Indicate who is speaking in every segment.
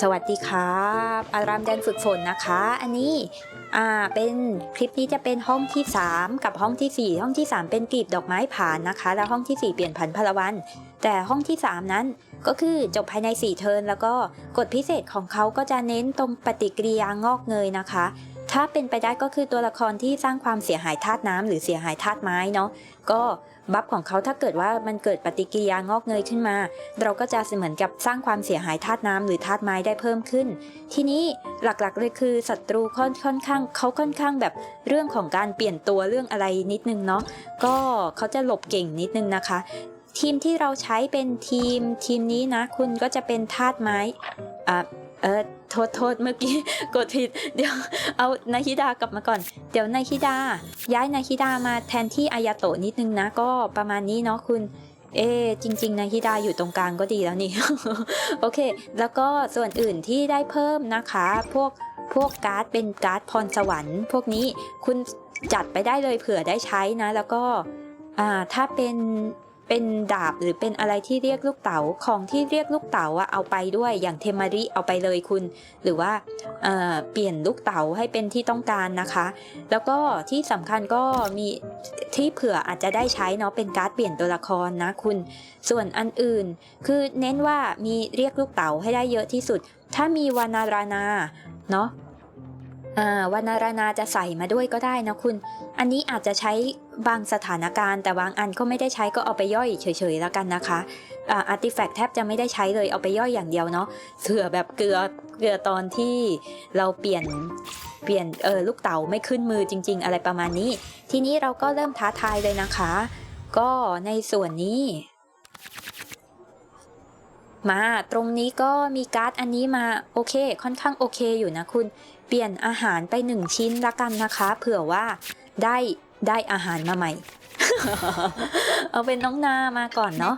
Speaker 1: สวัสดีครับ อารามแดนฝึกฝนนะคะ อันนี้อ่าเป็นคลิปนี้จะเป็นห้องที่ 3 กับห้องที่ 4 ห้องที่ 3 เป็นกลีบดอกไม้ผ่านนะคะ แล้วห้องที่ 4 เปลี่ยนผันพลวัน แต่ห้องที่ 3 นั้นก็คือจบภายใน 4 เทิร์นแล้วก็กฎพิเศษของเขาก็จะเน้นตรงปฏิกิริยางอกเงยนะคะ ถ้าเป็นไปได้ก็คือตัวละครที่สร้างความเสียหายธาตุน้ำหรือเสียหายธาตุไม้เนาะก็บัฟของเขาถ้าเกิดว่ามันเกิดปฏิกิริยางอกเงยขึ้นมา เราก็จะเหมือนกับสร้างความเสียหายธาตุน้ำหรือธาตุไม้ได้เพิ่มขึ้น ทีนี้หลักๆเลยคือศัตรูค่อนค่อนข้างเขาค่อนข้างแบบเรื่องของการเปลี่ยนตัวเรื่องอะไรนิดนึงเนาะก็เขาจะหลบเก่งนิดนึงนะคะ ทีมที่เราใช้เป็นทีมทีมนี้นะ คุณก็จะเป็นธาตุไม้อ่า เออโทษโทษเมื่อกี้กดผิด เดี๋ยวเอานาฮิดากลับมาก่อน เดี๋ยวนาฮิดา ย้ายนาฮิดามาแทนที่อายาโตะนิดนึงนะ ก็ประมาณนี้เนาะคุณ เอ๊จริง ๆนาฮิดาอยู่ตรงกลางก็ดีแล้วนี่ โอเค แล้วก็ส่วนอื่นที่ได้เพิ่มนะคะ พวกพวกการ์ดเป็นการ์ดพรสวรรค์ พวกนี้คุณจัดไปได้เลยเผื่อได้ใช้นะ แล้วก็อ่าถ้าเป็น เป็นดาบหรือเป็นอะไรที่เรียกลูกเต๋าของที่เรียกลูกเต๋าอะเอาไปด้วยอย่างเทมาริเอาไปเลยคุณ หรือว่าเเปลี่ยนลูกเต๋าให้เป็นที่ต้องการนะคะ แล้วก็ที่สำคัญก็มีที่เผื่ออาจจะได้ใช้เนาะเป็นการ์ดเปลี่ยนตัวละครนะคุณ ส่วนอันอื่น คือเน้นว่ามีเรียกลูกเต๋าให้ได้เยอะที่สุด ถ้ามีวานารานาเนาะ วานารนาจะใส่มาด้วยก็ได้นะคุณ อันนี้อาจจะใช้บางสถานการณ์ แต่บางอันก็ไม่ได้ใช้ก็เอาไปย่อยเฉยๆแล้วกันนะคะอาร์ติแฟกต์แทบจะไม่ได้ใช้เลยเอาไปย่อยอย่างเดียวเนาะเผื่อแบบเกลือเกลือตอนที่เราเปลี่ยนเปลี่ยนเออลูกเต๋าไม่ขึ้นมือจริง ๆ อะไรประมาณนี้ ทีนี้เราก็เริ่มท้าทายเลยนะคะ ก็ในส่วนนี้ มาตรงนี้ก็มีการ์ดอันนี้มาโอเค ค่อนข้างโอเคอยู่นะคุณ เปลี่ยนอาหารไปหนึ่งชิ้นละกันนะคะ เผื่อว่าได้ได้อาหารมาใหม่ เอาเป็นน้องนามาก่อนเนาะ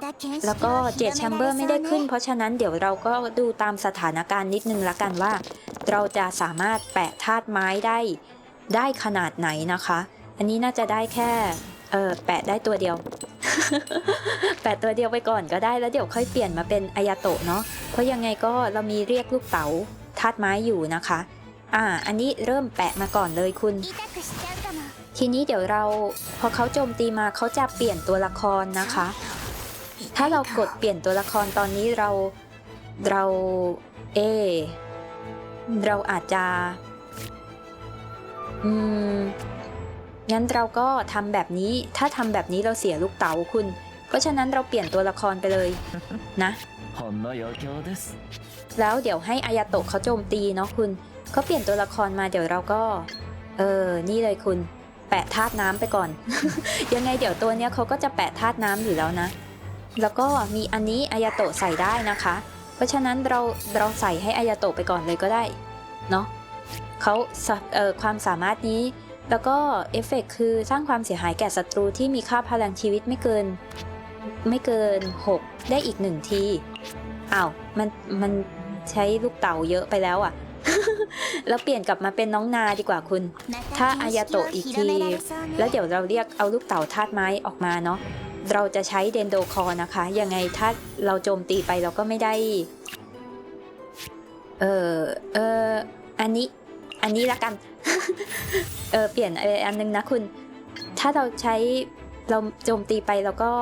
Speaker 1: แล้วก็เจดแชมเบอร์ไม่ได้ขึ้น เพราะฉะนั้นเดี๋ยวเราก็ดูตามสถานการณ์นิดนึงละกันว่า เราจะสามารถแปะธาตุไม้ได้ได้ขนาดไหนนะคะ อันนี้น่าจะได้แค่เออแปะได้ตัวเดียว แปะตัวเดียวไปก่อนก็ได้แล้วเดี๋ยวค่อยเปลี่ยนมาเป็นอายาโตะเนาะเพราะยังไงก็เรามีเรียกลูกเต๋าธาตุไม้อยู่นะคะ อ่า อันนี้เริ่มแปะมาก่อนเลยคุณ ทีนี้เดี๋ยวเราพอเขาโจมตีมาเขาจะเปลี่ยนตัวละครนะคะ ถ้าเรากดเปลี่ยนตัวละครตอนนี้เราเราเอ เราอาจจะ อืม งั้นเราก็ทำแบบนี้ ถ้าทำแบบนี้เราเสียลูกเต๋าคุณก็ฉะนั้นเราเปลี่ยนตัวละครไปเลยนะแล้วเดี๋ยวให้อายาโตะเขาโจมตีเนาะคุณเขาเปลี่ยนตัวละครมาเดี๋ยวเราก็ เออ นี่เลยคุณ แปะธาตุน้ำไปก่อน ยังไงเดี๋ยวตัวเนี้ยเขาก็จะแปะธาตุน้ำอยู่แล้วนะ แล้วก็มีอันนี้อายาโตะใส่ได้นะคะ เพราะฉะนั้นเราเราใส่ให้อายาโตะไปก่อนเลยก็ได้ เนาะเขาเออความสามารถนี้ แล้วก็เอฟเฟกต์คือสร้างความเสียหายแก่ศัตรูที่มีค่าพลังชีวิตไม่เกิน ไม่เกิน 6 ได้อีกหนึ่งทีอ้าวมันมันใช้ลูกเต่าเยอะไปแล้วอะแล้วเปลี่ยนกลับมาเป็นน้องนาดีกว่าคุณ ถ้าอายาโตะอีกที แล้วเดี๋ยวเราเรียกเอาลูกเต่าธาตุไม้ออกมาเนาะ เราจะใช้เดนโดคอนะคะ ยังไงถ้าเราโจมตีไปเราก็ไม่ได้ เออเอออันนี้ อันนี้ละกัน เออเปลี่ยนเอออันนึงนะคุณ ถ้าเราใช้เราโจมตีไปเราก็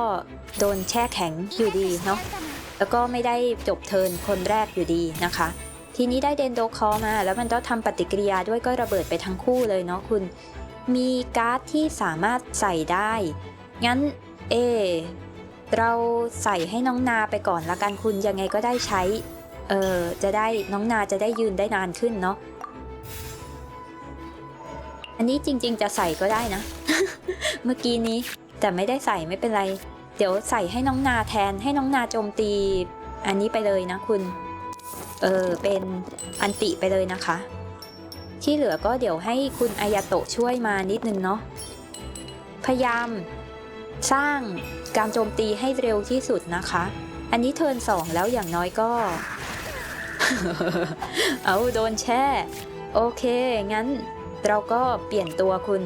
Speaker 1: โดนแช่แข็งอยู่ดีเนาะแล้วก็ไม่ได้จบเทินคนแรกอยู่ดีนะคะ ทีนี้ได้เดนโดคอมา แล้วมันก็ทำปฏิกิริยาด้วยก็ระเบิดไปทั้งคู่เลยเนาะคุณ มีการ์ดที่สามารถใส่ได้ งั้นเอเราใส่ให้น้องนาไปก่อนละกันคุณยังไงก็ได้ใช้ เออจะได้น้องนาจะได้ยืนได้นานขึ้นเนาะ อันนี้จริง ๆ จะใส่ก็ได้นะ เมื่อกี้นี้ แต่ไม่ได้ใส่ไม่เป็นไร เดี๋ยวใส่ให้น้องนาแทนให้น้องนาโจมตี อันนี้ไปเลยนะคุณ เออเป็นอันติไปเลยนะคะ ที่เหลือก็เดี๋ยวให้คุณอายาโตะช่วยมานิดนึงเนาะพยายามสร้างการโจมตีให้เร็วที่สุดนะคะ อันนี้เทิร์นสองแล้วอย่างน้อยก็ เอาโดนแช่ โอเค งั้น เราก็เปลี่ยนตัวคุณ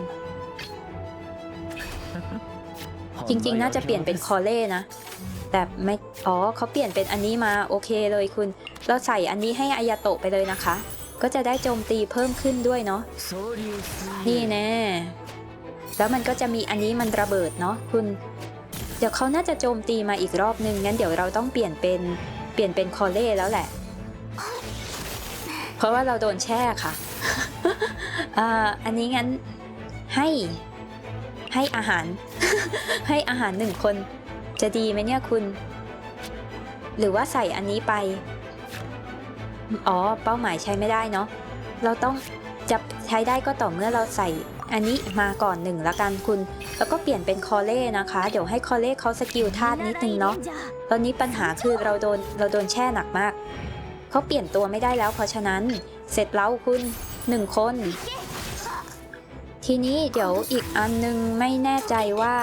Speaker 1: จริงๆ น่าจะเปลี่ยนเป็นคอเล่นะ แต่ไม่ อ๋อเขาเปลี่ยนเป็นอันนี้มาโอเคเลยคุณ เราใส่อันนี้ให้อายาโตไปเลยนะคะ ก็จะได้โจมตีเพิ่มขึ้นด้วยเนาะนี่แน่แล้วมันก็จะมีอันนี้มันระเบิดเนาะคุณ เดี๋ยวเขาน่าจะโจมตีมาอีกรอบนึงงั้นเดี๋ยวเราต้องเปลี่ยนเป็นเปลี่ยนเป็นคอเล่แล้วแหละ เพราะว่าเราโดนแช่ค่ะ อ่าอันนี้งั้นให้ให้อาหาร ให้อาหารหนึ่งคน จะดีไหมเนี่ยคุณ หรือว่าใส่อันนี้ไป อ๋อ เป้าหมายใช้ไม่ได้เนาะเราต้องจะใช้ได้ก็ต่อเมื่อเราใส่อันนี้มาก่อนหนึ่งละกันคุณ แล้วก็เปลี่ยนเป็นคอเล่นะคะ เดี๋ยวให้คอเล่เขาสกิลธาตุนิดนึงเนาะตอนนี้ปัญหาคือเราโดนเราโดนแช่หนักมาก เขาเปลี่ยนตัวไม่ได้แล้วเพราะฉะนั้น เสร็จแล้วคุณหนึ่งคน ทีนี้เดี๋ยวอีกอันนึงไม่แน่ใจว่า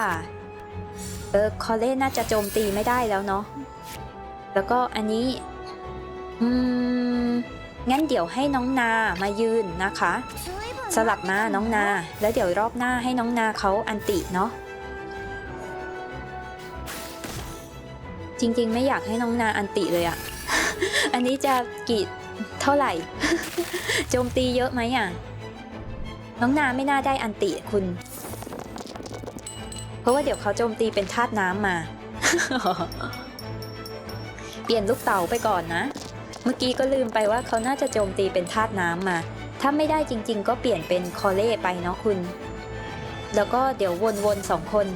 Speaker 1: เออคอเล่น่าจะโจมตีไม่ได้แล้วเนาะแล้วก็อันนี้ อืม งั้นเดี๋ยวให้น้องนามายืนนะคะ สลับมาน้องนา แล้วเดี๋ยวรอบหน้าให้น้องนาเขาอันติเนาะจริงๆ ไม่อยากให้น้องนาอันติเลยอะ อันนี้จะกี่เท่าไหร่ โจมตีเยอะไหมอะ น้องนาไม่น่าได้อันติคุณ เพราะว่าเดี๋ยวเขาโจมตีเป็นธาตุน้ำมา เปลี่ยนลูกเต๋าไปก่อนนะ เมื่อกี้ก็ลืมไปว่าเขาน่าจะโจมตีเป็นธาตุน้ำมา ถ้าไม่ได้จริง ๆ ก็เปลี่ยนเป็นคอเล่ไปเนาะคุณ แล้วก็เดี๋ยววนๆสองคน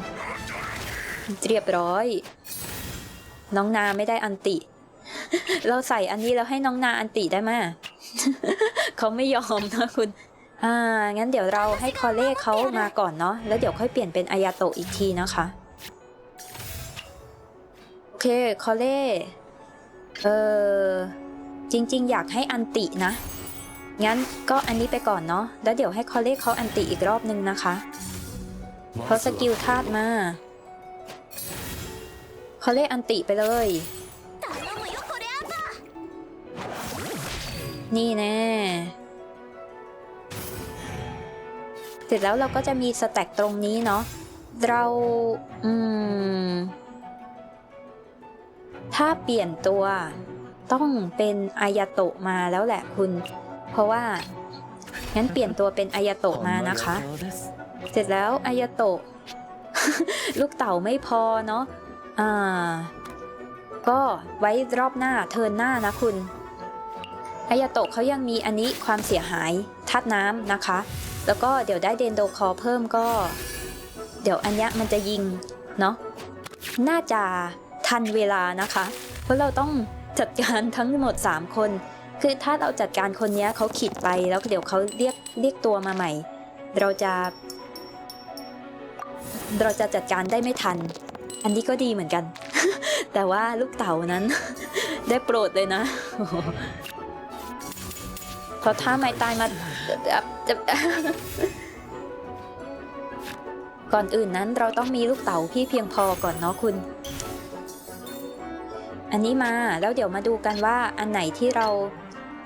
Speaker 1: เรียบร้อย น้องนาไม่ได้อันติ เราใส่อันนี้แล้วให้น้องนาอันติได้ไหมเขาไม่ยอมนะคุณอ่างั้นเดี๋ยวเราให้คอเล่เขามาก่อนเนาะแล้วเดี๋ยวค่อยเปลี่ยนเป็นอายาโตอีกทีนะคะโอเคคอเล่เออจริง ๆ อยากให้อันตินะ งั้นก็อันนี้ไปก่อนเนาะแล้วเดี๋ยวให้คอเล่เขาอันติอีกรอบนึงนะคะเขาสกิลธาตุมาคอเล่อันติไปเลย นี่แน่ เสร็จแล้วเราก็จะมีสแต็กตรงนี้เนาะ เรา อืม ถ้าเปลี่ยนตัวต้องเป็นอายโตมาแล้วแหละคุณ เพราะว่า งั้นเปลี่ยนตัวเป็นอายโตมานะคะ เสร็จแล้วอายโตลูกเต่าไม่พอเนาะ อ่า ก็ไว้รอบหน้าเทินหน้านะคุณ อายาโตะเขายังมีอันนี้ความเสียหายธาตุน้ำนะคะ แล้วก็เดี๋ยวได้เดนโดคอเพิ่มก็ เดี๋ยวอันนี้มันจะยิงเนาะน่าจะทันเวลานะคะ เพราะเราต้องจัดการทั้งหมด 3 คน คือถ้าเราจัดการคนนี้เขาขิดไปแล้วเดี๋ยวเขาเรียกเรียกตัวมาใหม่ เราจะ เราจะจัดการได้ไม่ทัน อันนี้ก็ดีเหมือนกัน แต่ว่าลูกเต่านั้น ได้โปรดเลยนะ เพราะถ้าไม่ตายมาก่อนอื่นนั้นเราต้องมีลูกเต๋าพี่เพียงพอก่อนเนาะคุณ อันนี้มาแล้วเดี๋ยวมาดูกันว่าอันไหนที่เรา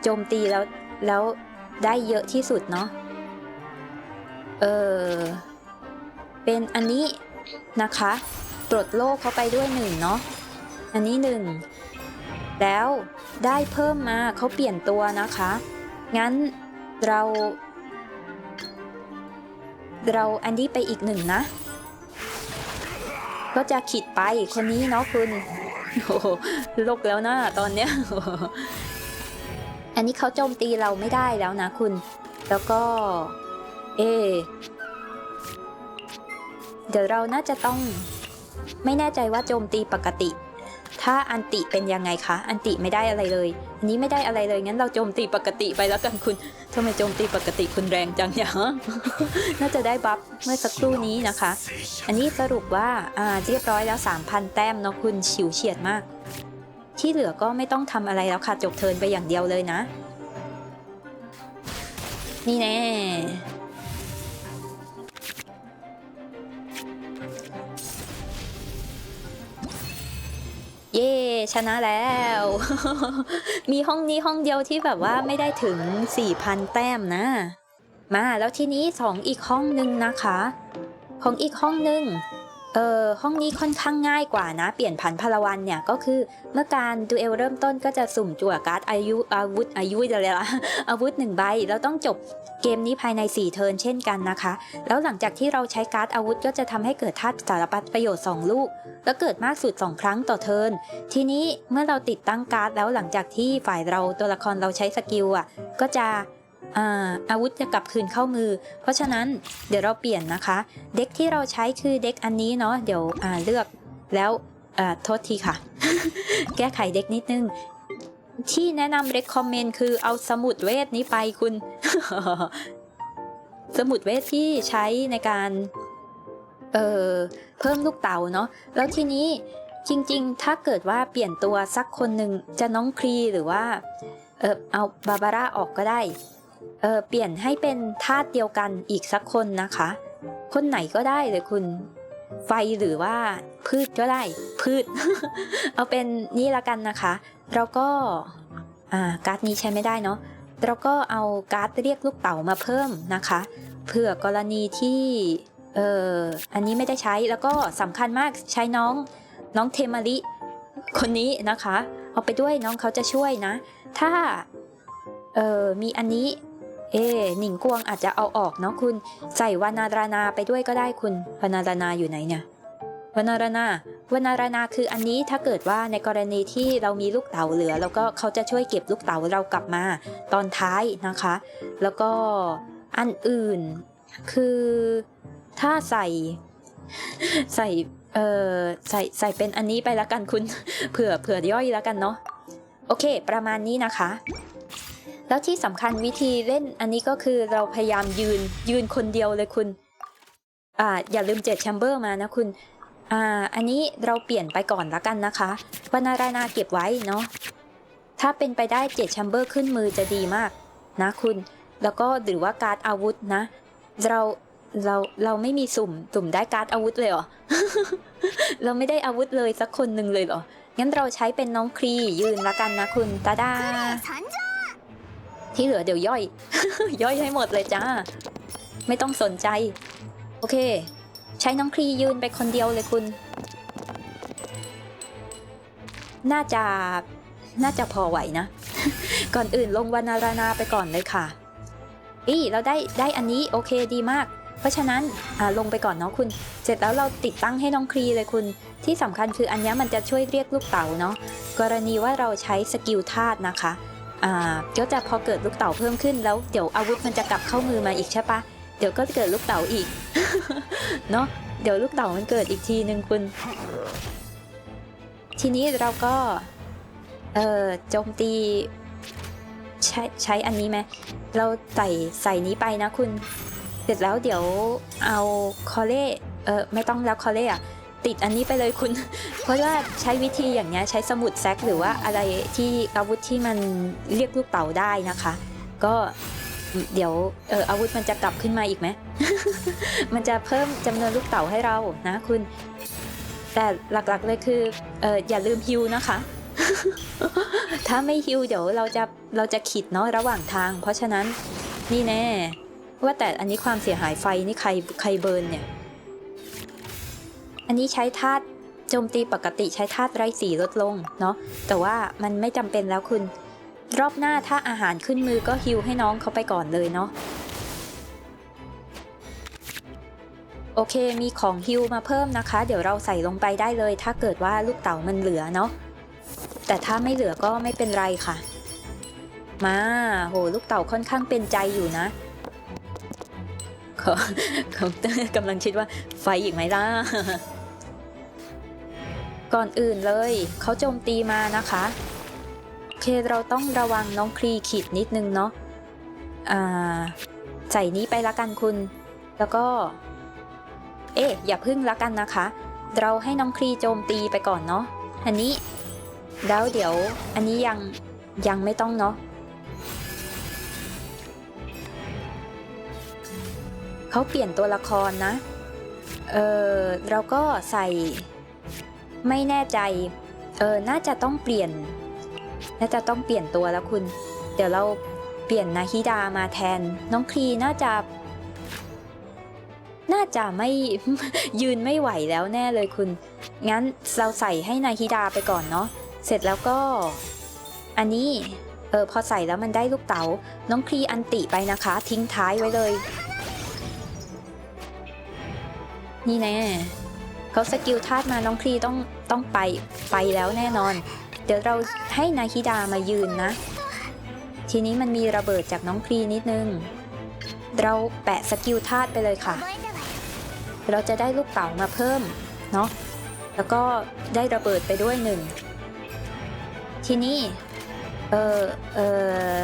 Speaker 1: โจมตีแล้วแล้วได้เยอะที่สุดเนาะ เออ เป็นอันนี้นะคะปลดโลกเข้าไปด้วยหนึ่งเนาะ อันนี้หนึ่ง แล้วได้เพิ่มมาเขาเปลี่ยนตัวนะคะ งั้นเรา เราอันนี้ไปอีกหนึ่งนะ ก็จะขิดไปคนนี้เนาะคุณโอ้โหลกแล้วนะตอนเนี้ย อันนี้เขาโจมตีเราไม่ได้แล้วนะคุณ แล้วก็ เอ เดี๋ยวเราน่าจะต้อง ไม่แน่ใจว่าโจมตีปกติ ถ้าอันติเป็นยังไงคะ อันติไม่ได้อะไรเลยอันนี้ไม่ได้อะไรเลย งั้นเราโจมตีปกติไปแล้วกันคุณทำไมโจมตีปกติคุณแรงจังเนี่ยน่าจะได้บัฟเมื่อสักครู่นี้นะคะ อันนี้สรุปว่าอ่าเรียบร้อยแล้ว 3,000 แต้มเนาะคุณฉิวเฉียดมาก ที่เหลือก็ไม่ต้องทำอะไรแล้วค่ะ จบเทินไปอย่างเดียวเลยนะ นี่แน่ ชนะแล้ว มีห้องนี้ห้องเดียวที่แบบว่าไม่ได้ถึง 4,000 แต้มนะ มาแล้วทีนี้สองอีกห้องหนึ่งนะคะ ของอีกห้องหนึ่ง เออห้องนี้ค่อนข้างง่ายกว่านะ เปลี่ยนผันพลวันเนี่ยก็คือเมื่อการดูเอลเริ่มต้นก็จะสุ่มจั่วการ์ดอายุอาวุธอายุอะไรละอาวุธหนึ่งใบเราต้องจบเกมนี้ภายใน 4 เทิร์นเช่นกันนะคะ แล้วหลังจากที่เราใช้การ์ดอาวุธก็จะทำให้เกิดธาตุสารพัดประโยชน์ 2 ลูก แล้วเกิดมากสุด 2 ครั้งต่อเทิร์นทีนี้เมื่อเราติดตั้งการ์ดแล้วหลังจากที่ฝ่ายเราตัวละครเราใช้สกิลอะก็จะ อาอาวุธจะกลับคืนเข้ามือ เพราะฉะนั้นเดี๋ยวเราเปลี่ยนนะคะ เด็กที่เราใช้คือเด็กอันนี้เนาะเดี๋ยวเลือกแล้วโทษทีค่ะ แก้ไขเด็กนิดนึง ที่แนะนำ recommend คือเอาสมุดเวทนี้ไปคุณ สมุดเวทที่ใช้ในการเเพิ่มลูกเต่าเนาะแล้วทีนี้จริงๆ ถ้าเกิดว่าเปลี่ยนตัวสักคนหนึ่งจะน้องครีหรือว่า เออเอาบาบาร่าออกก็ได้ เออเปลี่ยนให้เป็นธาตุเดียวกันอีกสักคนนะคะ คนไหนก็ได้เลยคุณ ไฟหรือว่าพืชก็ได้ พืช เอาเป็นนี่ละกันนะคะเราก็อ่าการ์ดนี้ใช้ไม่ได้เนาะเราก็เอาการ์ดเรียกลูกเต๋ามาเพิ่มนะคะเผื่อกรณีที่เอออันนี้ไม่ได้ใช้แล้วก็สำคัญมากใช้น้องน้องเทมาริคนนี้นะคะ เอาไปด้วยน้องเขาจะช่วยนะ ถ้าเออมีอันนี้ เอ๊หนิงกวงอาจจะเอาออกเนาะคุณ ใส่วานารานาไปด้วยก็ได้คุณวานารานาอยู่ไหนเนี่ยวานารานา วานารานาคืออันนี้ถ้าเกิดว่าในกรณีที่เรามีลูกเต๋าเหลือ แล้วก็เขาจะช่วยเก็บลูกเต๋าเรากลับมาตอนท้ายนะคะ แล้วก็อันอื่น คือถ้าใส่ใส่เออใส่ใส่เป็นอันนี้ไปแล้วกันคุณ เผื่อเผื่อย่อยแล้วกันเนาะโอเค ประมาณนี้นะคะ แล้วที่สำคัญวิธีเล่นอันนี้ก็คือเราพยายามยืนยืนคนเดียวเลยคุณอ่าอย่าลืมเจ็ดแชมเบอร์มานะคุณอ่าอันนี้เราเปลี่ยนไปก่อนละกันนะคะวานารานาเก็บไว้เนาะถ้าเป็นไปได้เจ็ดแชมเบอร์ขึ้นมือจะดีมากนะคุณ แล้วก็หรือว่าการ์ดอาวุธนะ เราเราเราไม่มีสุ่มสุ่มได้การ์ดอาวุธเลยเหรอ เราไม่ได้อาวุธเลยสักคนหนึ่งเลยเหรอ งั้นเราใช้เป็นน้องครียืนละกันนะคุณตาดา ที่เหลือเดี๋ยวย่อย ย่อยให้หมดเลยจ้า ไม่ต้องสนใจ โอเค ใช้น้องครียืนไปคนเดียวเลยคุณ น่าจะ น่าจะพอไหวนะ ก่อนอื่นลงวานารานาไปก่อนเลยค่ะอีเราได้ได้อันนี้โอเคดีมาก เพราะฉะนั้นอ่าลงไปก่อนเนาะคุณ เสร็จแล้วเราติดตั้งให้น้องครีเลยคุณ ที่สำคัญคืออันนี้มันจะช่วยเรียกลูกเต๋าเนาะกรณีว่าเราใช้สกิลธาตุนะคะ ก็จะพอเกิดลูกเต๋าเพิ่มขึ้นแล้วเดี๋ยวอาวุธมันจะกลับเข้ามือมาอีกใช่ปะเดี๋ยวก็จะเกิดลูกเต๋าอีก เนาะเดี๋ยวลูกเต๋ามันเกิดอีกทีหนึ่งคุณ ทีนี้เราก็ เอ่อโจมตี ใช้ใช้อันนี้ไหมเราใส่ใส่นี้ไปนะคุณ เสร็จแล้วเดี๋ยวเอาคอเล่เออไม่ต้องแล้วคอเล่อะ ติดอันนี้ไปเลยคุณ เพราะว่าใช้วิธีอย่างเงี้ยใช้สมุดแซกหรือว่าอะไรที่อาวุธที่มันเรียกลูกเต๋าได้นะคะ ก็เดี๋ยวเอออาวุธมันจะกลับขึ้นมาอีกไหม มันจะเพิ่มจำนวนลูกเต๋าให้เรานะคุณ แต่หลักๆเลยคือเอออย่าลืมฮิวนะคะ ถ้าไม่ฮิวเดี๋ยวเราจะเราจะขิดเนาะระหว่างทาง เพราะฉะนั้นนี่แน่ว่าแต่อันนี้ความเสียหายไฟนี่ใครใครเบิร์นเนี่ย อันนี้ใช้ธาตุโจมตีปกติใช้ธาตุไรสีลดลงเนาะแต่ว่ามันไม่จำเป็นแล้วคุณ รอบหน้าถ้าอาหารขึ้นมือก็ฮิวให้น้องเขาไปก่อนเลยเนาะโอเค มีของฮิวมาเพิ่มนะคะ เดี๋ยวเราใส่ลงไปได้เลย ถ้าเกิดว่าลูกเต๋ามันเหลือเนาะ แต่ถ้าไม่เหลือก็ไม่เป็นไรค่ะ มา โห ลูกเต๋าค่อนข้างเป็นใจอยู่นะ ขาเขากำลังคิดว่าไฟอีกไหมล่ะ ก่อนอื่นเลย เขาโจมตีมานะคะ โอเคเราต้องระวังน้องครีขีดนิดนึงเนาะอ่าใส่นี้ไปละกันคุณ แล้วก็ เอ๊ะ อย่าพึ่งละกันนะคะ เราให้น้องครีโจมตีไปก่อนเนาะอันนี้แล้วเดี๋ยวอันนี้ยังยังไม่ต้องเนาะ เขาเปลี่ยนตัวละครนะ เออเราก็ใส่ไม่แน่ใจ เออน่าจะต้องเปลี่ยน น่าจะต้องเปลี่ยนตัวแล้วคุณ เดี๋ยวเราเปลี่ยนนาฮิดามาแทน น้องครีน่าจะ น่าจะไม่ยืนไม่ไหวแล้วแน่เลยคุณ งั้นเราใส่ให้นาฮิดาไปก่อนเนาะ เสร็จแล้วก็ อันนี้ เออพอใส่แล้วมันได้ลูกเต๋า น้องครีอันติไปนะคะ ทิ้งท้ายไว้เลย นี่แน่เขาสกิลธาตุมาน้องคลีต้องต้องไปไปแล้วแน่นอน เดี๋ยวเราให้นาคิดามายืนนะ ทีนี้มันมีระเบิดจากน้องคลีนิดนึง เราแปะสกิลธาตุไปเลยค่ะ เราจะได้ลูกเต๋ามาเพิ่มเนาะแล้วก็ได้ระเบิดไปด้วยหนึ่งทีนี้เออเออ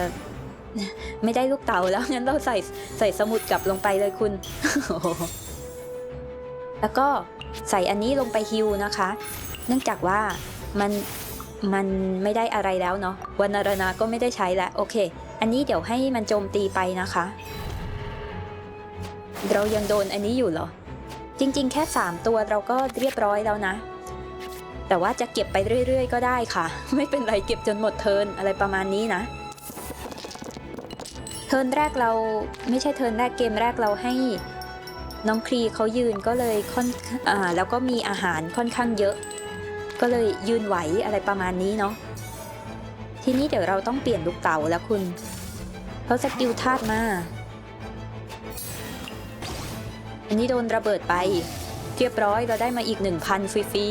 Speaker 1: ไม่ได้ลูกเต๋าแล้วงั้นเราใส่ใส่สมุดกลับลงไปเลยคุณ แล้วก็ใส่อันนี้ลงไปฮิวนะคะ เนื่องจากว่ามันมันไม่ได้อะไรแล้วเนาะวันารนาก็ไม่ได้ใช้แล้วโอเค อันนี้เดี๋ยวให้มันโจมตีไปนะคะ เรายังโดนอันนี้อยู่เหรอ จริงๆ แค่ 3 ตัวเราก็เรียบร้อยแล้วนะ แต่ว่าจะเก็บไปเรื่อย ๆ ก็ได้ค่ะ ไม่เป็นไรเก็บจนหมดเทินอะไรประมาณนี้นะเทินแรกเราไม่ใช่เทินแรกเกมแรกเราให้ น้องครีเขายืนก็เลยค่อนอ่าแล้วก็มีอาหารค่อนข้างเยอะ ก็เลยยืนไหวอะไรประมาณนี้เนาะทีนี้เดี๋ยวเราต้องเปลี่ยนลูกเต๋าแล้วคุณ เพราะสกิลธาตุมา อันนี้โดนระเบิดไป เรียบร้อยเราได้มาอีก 1,000 ฟรี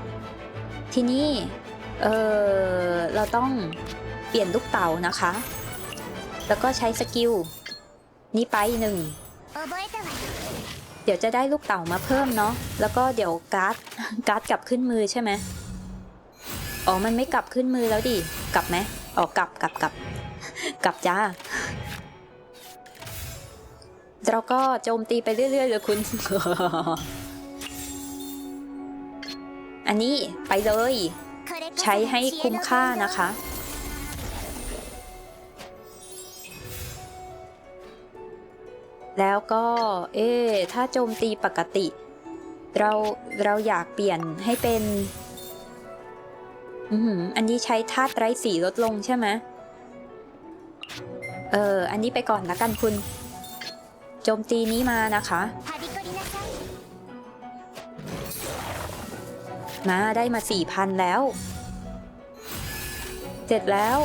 Speaker 1: ๆทีนี้ เออเราต้องเปลี่ยนลูกเต๋านะคะ แล้วก็ใช้สกิล นี่ไปหนึ่ง เดี๋ยวจะได้ลูกเต่ามาเพิ่มเนาะ แล้วก็เดี๋ยวการ์ด การ์ดกลับขึ้นมือใช่ไหมอ๋อ มันไม่กลับขึ้นมือแล้วดิ กลับไหมอ๋อกลับกลับกลับ กลับจ้า เราก็โจมตีไปเรื่อยๆเลยคุณ อันนี้ไปเลย ใช้ให้คุ้มค่านะคะ แล้วก็ เอ๊ถ้าโจมตีปกติ เราเราอยากเปลี่ยนให้เป็นอืมอันนี้ใช้ธาตุไร้สีลดลงใช่ไหมเออ อันนี้ไปก่อนละกันคุณ โจมตีนี้มานะคะ มาได้มาสี่พันแล้ว เสร็จแล้ว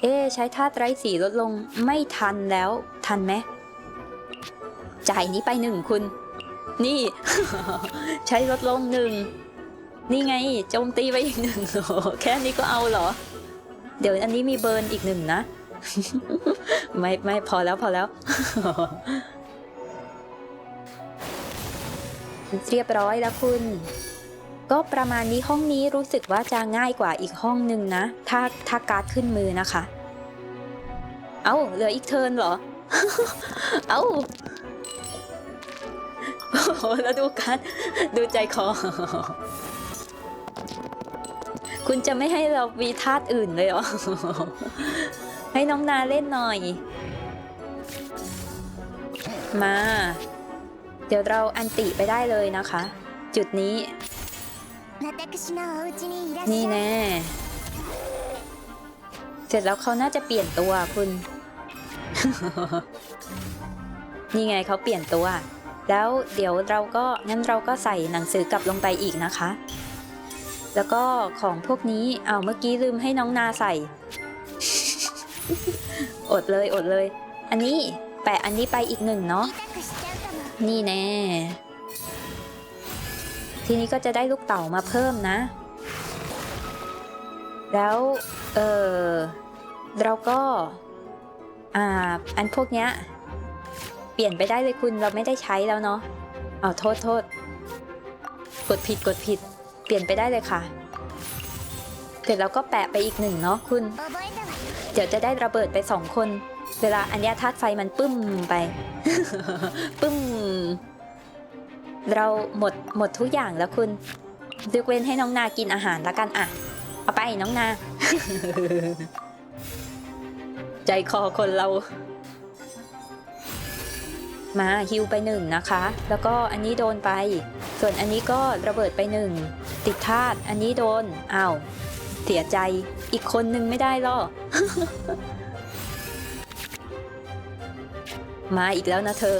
Speaker 1: เอ๊ใช้ธาตุไร้สีลดลงไม่ทันแล้ว ทันไหม จ่ายนี้ไปหนึ่งคุณ นี่ ใช้ลดลงหนึ่งนี่ไงโจมตีไปอีกหนึ่งแค่นี้ก็เอาเหรอ เดี๋ยวอันนี้มีเบิร์นอีกหนึ่งนะ ไม่ไม่พอแล้วพอแล้ว เรียบร้อยแล้วคุณ ก็ประมาณนี้ห้องนี้รู้สึกว่าจะง่ายกว่าอีกห้องหนึ่งนะ ถ้าถ้าการ์ดขึ้นมือนะคะ เอ้าเหลืออีกเทิร์นเหรอ เอ้า แล้วดูการดูใจคอ คุณจะไม่ให้เราวีท่าอื่นเลยเหรอ ให้น้องนาเล่นหน่อย มา เดี๋ยวเราอันติไปได้เลยนะคะ จุดนี้ นี่แน่ เสร็จแล้วเขาน่าจะเปลี่ยนตัวคุณ นี่ไงเขาเปลี่ยนตัว แล้วเดี๋ยวเราก็งั้นเราก็ใส่หนังสือกลับลงไปอีกนะคะ แล้วก็ของพวกนี้เอาเมื่อกี้ลืมให้น้องนาใส่ อดเลยอดเลย อันนี้แปะอันนี้ไปอีกหนึ่งเนาะนี่แน่ทีนี้ก็จะได้ลูกเต่ามาเพิ่มนะ แล้วเออเราก็อ่าอันพวกเนี้ย เปลี่ยนไปได้เลยคุณเราไม่ได้ใช้แล้วเนาะเอาโทษโทษ กดผิดกดผิด เปลี่ยนไปได้เลยค่ะ เสร็จแล้วก็แปะไปอีกหนึ่งเนาะคุณ เดี๋ยวจะได้ระเบิดไปสองคน เวลาอัญญาธาตุไฟมันปึ้มไป ปึ้ม เราหมดหมดทุกอย่างแล้วคุณยกเว้นให้น้องนากินอาหารแล้วกันอะ เอาไปน้องนา ใจคอคนเรา มาฮิวไปหนึ่งนะคะ แล้วก็อันนี้โดนไป ส่วนอันนี้ก็ระเบิดไปหนึ่งติดธาตุอันนี้โดนอ้าวเสียใจอีกคนนึงไม่ได้หรอมาอีกแล้วนะเธอ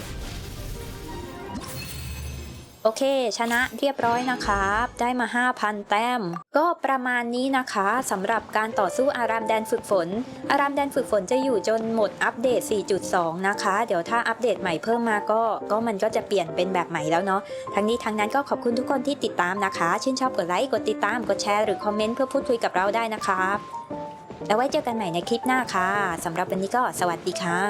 Speaker 1: โอเค ชนะเรียบร้อยนะครับ ได้มา 5,000 แต้ม ก็ประมาณนี้นะคะสำหรับการต่อสู้อารามแดนฝึกฝน อารามแดนฝึกฝนจะอยู่จนหมดอัปเดต 4.2 นะคะ เดี๋ยวถ้าอัปเดตใหม่เพิ่มมาก็ ก็มันก็จะเปลี่ยนเป็นแบบใหม่แล้วเนาะ ทั้งนี้ทั้งนั้นก็ขอบคุณทุกคนที่ติดตามนะคะ ชื่นชอบกดไลค์ กดติดตาม กดแชร์หรือคอมเมนต์เพื่อพูดคุยกับเราได้นะครับ แล้วไว้เจอกันใหม่ในคลิปหน้าค่ะสำหรับวันนี้ก็สวัสดีค่ะ